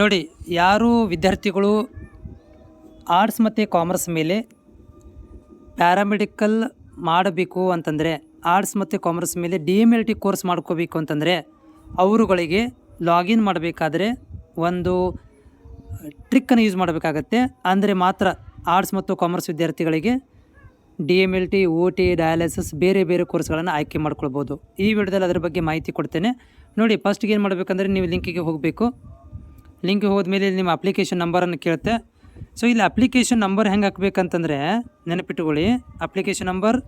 ನೋಡಿ, ಯಾರು ವಿದ್ಯಾರ್ಥಿಗಳು ಆರ್ಟ್ಸ್ ಮತ್ತು ಕಾಮರ್ಸ್ ಮೇಲೆ ಪ್ಯಾರಾಮೆಡಿಕಲ್ ಮಾಡಬೇಕು ಅಂತಂದರೆ ಆರ್ಟ್ಸ್ ಮತ್ತು ಕಾಮರ್ಸ್ ಮೇಲೆ D M L T course ಮಾಡ್ಕೋಬೇಕು ಅಂತಂದರೆ, ಅವರುಗಳಿಗೆ ಲಾಗಿನ್ ಮಾಡಬೇಕಾದ್ರೆ ಒಂದು ಟ್ರಿಕ್ಕನ್ನು ಯೂಸ್ ಮಾಡಬೇಕಾಗತ್ತೆ. ಅಂದರೆ ಮಾತ್ರ ಆರ್ಟ್ಸ್ ಮತ್ತು ಕಾಮರ್ಸ್ ವಿದ್ಯಾರ್ಥಿಗಳಿಗೆ D M L T O T dialysis ಬೇರೆ ಬೇರೆ ಕೋರ್ಸ್ಗಳನ್ನು ಆಯ್ಕೆ ಮಾಡ್ಕೊಳ್ಬೋದು. ಈ ವಿಡಿಯೋದಲ್ಲಿ ಅದರ ಬಗ್ಗೆ ಮಾಹಿತಿ ಕೊಡ್ತೇನೆ. ನೋಡಿ ಫಸ್ಟ್ಗೆ ಏನು ಮಾಡಬೇಕಂದ್ರೆ ನೀವು ಲಿಂಕಿಗೆ ಹೋಗಬೇಕು. ಲಿಂಕ್ಗೆ ಹೋದ್ಮೇಲೆ ಇಲ್ಲಿ ನಿಮ್ಮ ಅಪ್ಲಿಕೇಶನ್ ನಂಬರನ್ನು ಕೇಳುತ್ತೆ. ಸೊ ಇಲ್ಲಿ ಅಪ್ಲಿಕೇಶನ್ ನಂಬರ್ ಹೆಂಗೆ ಹಾಕ್ಬೇಕಂತಂದರೆ ನೆನಪಿಟ್ಟುಕೊಳ್ಳಿ ಅಪ್ಲಿಕೇಶನ್ ನಂಬರ್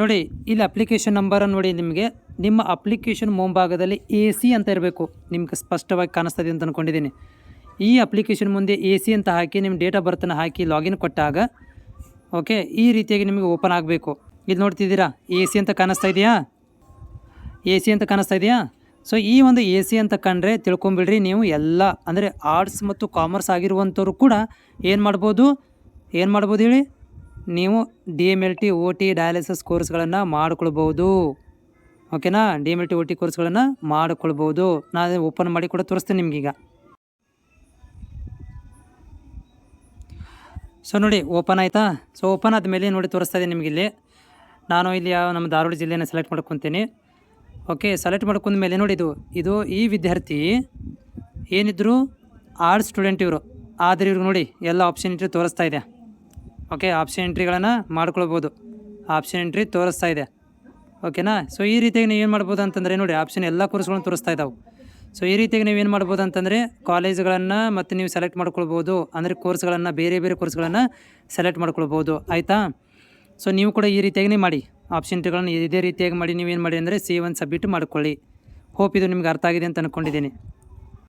ನೋಡಿ, ಇಲ್ಲಿ ಅಪ್ಲಿಕೇಶನ್ ನಂಬರನ್ನು ನೋಡಿ ನಿಮಗೆ. ನಿಮ್ಮ ಅಪ್ಲಿಕೇಶನ್ ಮುಂಭಾಗದಲ್ಲಿ ಎ ಸಿ ಅಂತ ಇರಬೇಕು. ನಿಮ್ಗೆ ಸ್ಪಷ್ಟವಾಗಿ ಕಾಣಿಸ್ತದೆ ಅಂತ ಅಂದ್ಕೊಂಡಿದ್ದೀನಿ ಈ ಅಪ್ಲಿಕೇಶನ್ ಮುಂದೆ ಎ ಸಿ ಅಂತ ಹಾಕಿ, ನಿಮ್ಮ ಡೇಟ್ ಆಫ್ ಬರ್ತನ್ನು ಹಾಕಿ ಲಾಗಿನ್ ಕೊಟ್ಟಾಗ ಓಕೆ ಈ ರೀತಿಯಾಗಿ ನಿಮಗೆ ಓಪನ್ ಆಗಬೇಕು. ಇಲ್ಲಿ ನೋಡ್ತಿದ್ದೀರಾ? ಎ ಸಿ ಅಂತ ಕಾಣಿಸ್ತಾ ಇದೆಯಾ? ಎ ಸಿ ಅಂತ ಕಾಣಿಸ್ತಾ ಇದೆಯಾ? ಸೊ ಈ ಒಂದು ಎ ಸಿ ಅಂತ ಕಂಡ್ರೆ ತಿಳ್ಕೊಂಬಿಡ್ರಿ ನೀವು ಎಲ್ಲ, ಅಂದರೆ ಆರ್ಟ್ಸ್ ಮತ್ತು ಕಾಮರ್ಸ್ ಆಗಿರುವಂಥವ್ರು ಕೂಡ ಏನು ಮಾಡ್ಬೋದು? ಏನು ಮಾಡ್ಬೋದು ಹೇಳಿ? ನೀವು D M L T O T dialysis ಕೋರ್ಸ್ಗಳನ್ನು ಮಾಡ್ಕೊಳ್ಬೋದು. ಓಕೆನಾ D M L T O T ಕೋರ್ಸ್ಗಳನ್ನು ಮಾಡ್ಕೊಳ್ಬೋದು. ನಾನು ಓಪನ್ ಮಾಡಿ ಕೂಡ ತೋರಿಸ್ತೀನಿ ನಿಮಗೀಗ. ಸೊ ನೋಡಿ ಓಪನ್ ಆಯಿತಾ? ಸೊ ಓಪನ್ ಆದಮೇಲೆ ನೋಡಿ ತೋರಿಸ್ತಾ ಇದೆ ನಿಮಗೆ ಇಲ್ಲಿ. ನಾನು ಇಲ್ಲಿ ನಮ್ಮ ಧಾರವಾಡ ಜಿಲ್ಲೆಯನ್ನು ಸೆಲೆಕ್ಟ್ ಮಾಡ್ಕೊತೀನಿ. ಓಕೆ ಸೆಲೆಕ್ಟ್ ಮಾಡ್ಕೊಂಡ ಮೇಲೆ ನೋಡಿ ಇದು. ಇದು ಈ ವಿದ್ಯಾರ್ಥಿ ಏನಿದ್ರು ಆರ್ಟ್ಸ್ ಸ್ಟೂಡೆಂಟ್ ಇವರು. ಆದರೆ ಇವ್ರಿಗೆ ನೋಡಿ ಎಲ್ಲ ಆಪ್ಷನ್ ಎಂಟ್ರಿ ತೋರಿಸ್ತಾ ಇದೆ. ಓಕೆ ಆಪ್ಷನ್ ಎಂಟ್ರಿಗಳನ್ನು ಮಾಡ್ಕೊಳ್ಬೋದು. ಆಪ್ಷನ್ ಎಂಟ್ರಿ ತೋರಿಸ್ತಾ ಇದೆ. ಓಕೆನಾ ಸೊ ಈ ರೀತಿಯಾಗಿ ನೀವು ಏನು ಮಾಡ್ಬೋದು ಅಂತಂದರೆ ನೋಡಿ ಆಪ್ಷನ್ ಎಲ್ಲ ಕೋರ್ಸ್ಗಳನ್ನು ತೋರಿಸ್ತಾ ಇದ್ದಾವೆ ಸೊ ಈ ರೀತಿಯಾಗಿ ನೀವು ಏನು ಮಾಡ್ಬೋದು ಅಂತಂದರೆ ಕಾಲೇಜ್ಗಳನ್ನು ಮತ್ತು ನೀವು ಸೆಲೆಕ್ಟ್ ಮಾಡ್ಕೊಳ್ಬೋದು. ಅಂದರೆ ಕೋರ್ಸ್ಗಳನ್ನು ಬೇರೆ ಬೇರೆ ಕೋರ್ಸ್ಗಳನ್ನು ಸೆಲೆಕ್ಟ್ ಮಾಡ್ಕೊಳ್ಬೋದು. ಆಯಿತಾ? ಸೊ ನೀವು ಕೂಡ ಈ ರೀತಿಯಾಗಿ ಮಾಡಿ. ಆಪ್ಷನ್ ಇದೇ ರೀತಿಯಾಗಿ ಮಾಡಿ ನೀವೇನು ಮಾಡಿ ಅಂದರೆ ಸಿ ಒನ್ ಸಬ್ಮಿಟ್ ಮಾಡ್ಕೊಳ್ಳಿ. ಹೋಪ್ ಇದು ನಿಮ್ಗೆ ಅರ್ಥ ಆಗಿದೆ ಅಂತ ಅಂದ್ಕೊಂಡಿದ್ದೀನಿ